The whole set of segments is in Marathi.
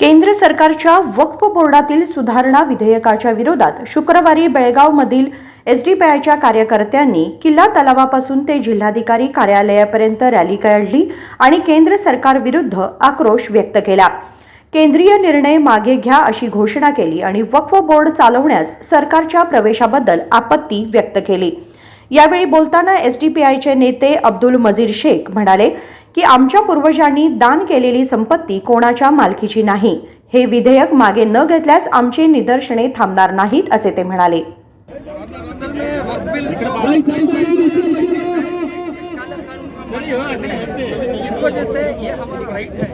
केंद्र सरकारच्या वक्फ बोर्डातील सुधारणा विधेयकाच्या विरोधात शुक्रवारी बेळगावमधील एस डी पी आयच्या कार्यकर्त्यांनी किल्ला तलावापासून ते जिल्हाधिकारी कार्यालयापर्यंत रॅली काढली आणि केंद्र सरकारविरुद्ध आक्रोश व्यक्त केला. केंद्रीय निर्णय मागे घ्या अशी घोषणा केली आणि वक्फ बोर्ड चालवण्यास सरकारच्या प्रवेशाबद्दल आपत्ती व्यक्त केली. यावेळी बोलताना एस डी पी आयचे नेते अब्दुल मजीर शेख म्हणाले की आमच्या पूर्वजांनी दान केलेली संपत्ती कोणाच्या मालकीची नाही. हे विधेयक मागे न घेतल्यास आमची निदर्शने थांबणार नाहीत असे ते म्हणाले. इस वजह से ये हमारा राइट है.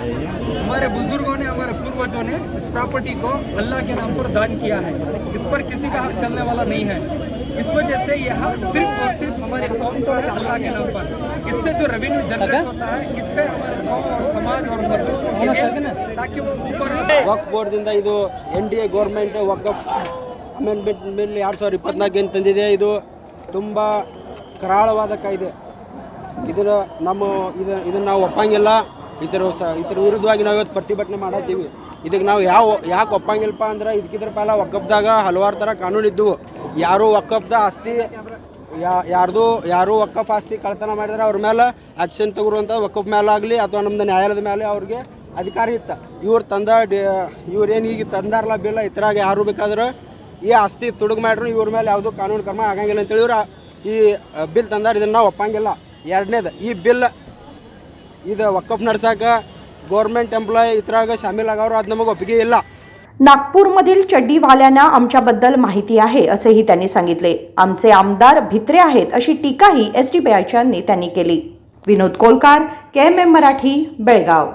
हमारे बुजुर्गों ने हमारे पूर्वजों ने इस प्रॉपर्टी को अल्लाह के नाम पर दान किया है इस पर किसी का हक चलने वाला नहीं है इस वजह से यह हक सिर्फ और सिर्फ हमारे कौम को है अल्लाह के नाम पर इससे जो रेवेन्यू जनरेट होता है इससे हमारे कौम और समाज और मजदूरों के लिए ताकि वो ऊपर ವಕ್ ಬೋರ್ಡ್ದಿಂದ ಇದು N D A government Waqf amendment bill ಎರಡು ಸಾವಿರದ ಇಪ್ಪತ್ನಾಲ್ಕು ಏನು ತಂದಿದೆ ಇದು ತುಂಬ ಕರಾಳವಾದ ಕಾಯ್ದೆ ಇದರ ನಮ್ಮ ಇದು ಇದನ್ನು ನಾವು ಒಪ್ಪಂಗಿಲ್ಲ ಇದರ ಸ ಇತರ ವಿರುದ್ಧವಾಗಿ ನಾವು ಇವತ್ತು ಪ್ರತಿಭಟನೆ ಮಾಡತ್ತೀವಿ ಇದಕ್ಕೆ ನಾವು ಯಾವ ಯಾಕೆ ಒಪ್ಪಂಗಿಲ್ಲಪ್ಪ ಅಂದ್ರೆ ಇದಕ್ಕಿದ್ರ ಪಾಲ ಒಕ್ಕಪ್ದಾಗ ಹಲವಾರು ಥರ ಕಾನೂನು ಇದ್ದವು. ಯಾರು ಒಕ್ಕಪ್ದ ಆಸ್ತಿ, ಯಾ, ಯಾರ್ದು, ಯಾರು ವಕಫ್ ಆಸ್ತಿ ಕಳ್ತನ ಮಾಡಿದ್ರೆ ಅವ್ರ ಮೇಲೆ ಆ್ಯಕ್ಷನ್ ತಗೊರುವಂಥ ವಕಫ್ ಮೇಲೆ ಆಗಲಿ ಅಥವಾ ನಮ್ಮದು ನ್ಯಾಯಾಲಯದ ಮೇಲೆ ಅವ್ರಿಗೆ ಅಧಿಕಾರ ಇತ್ತು. ಇವ್ರು ತಂದ ಇವ್ರು ಏನು ಈಗ ತಂದಾರಲ್ಲ ಬಿಲ್ಲ ಇತರಾಗ ಯಾರು ಬೇಕಾದ್ರೆ ಈ ಆಸ್ತಿ ತುಡುಗು ಮಾಡ್ರು, ಇವ್ರ ಮೇಲೆ ಯಾವುದೂ ಕಾನೂನು ಕ್ರಮ ಆಗಂಗಿಲ್ಲ ಅಂತೇಳಿ ಇವ್ರು ಈ ಬಿಲ್ ತಂದಾರ, ಇದನ್ನು ನಾವು ಒಪ್ಪಂಗಿಲ್ಲ. ಎರಡನೇದು, ಈ ಬಿಲ್ ಇದು ವಕಫ್ ನಡ್ಸಕ್ಕೆ ಗೌರ್ಮೆಂಟ್ ಎಂಪ್ಲಾಯ್ ಇತರಾಗ ಶಾಮೀಲ್ ಆಗೋರು ಅದು ನಮಗೆ ಒಪ್ಪಿಗೆ ಇಲ್ಲ नागपूरमधील चड्डीवाल्यांना आमच्याबद्दल माहिती आहे असेही त्यांनी सांगितले आमचे आमदार भित्रे आहेत अशी टीकाही एसडीपीआयच्या नेत्यांनी केली Vinod Kolkar K M M Marathi Belgaum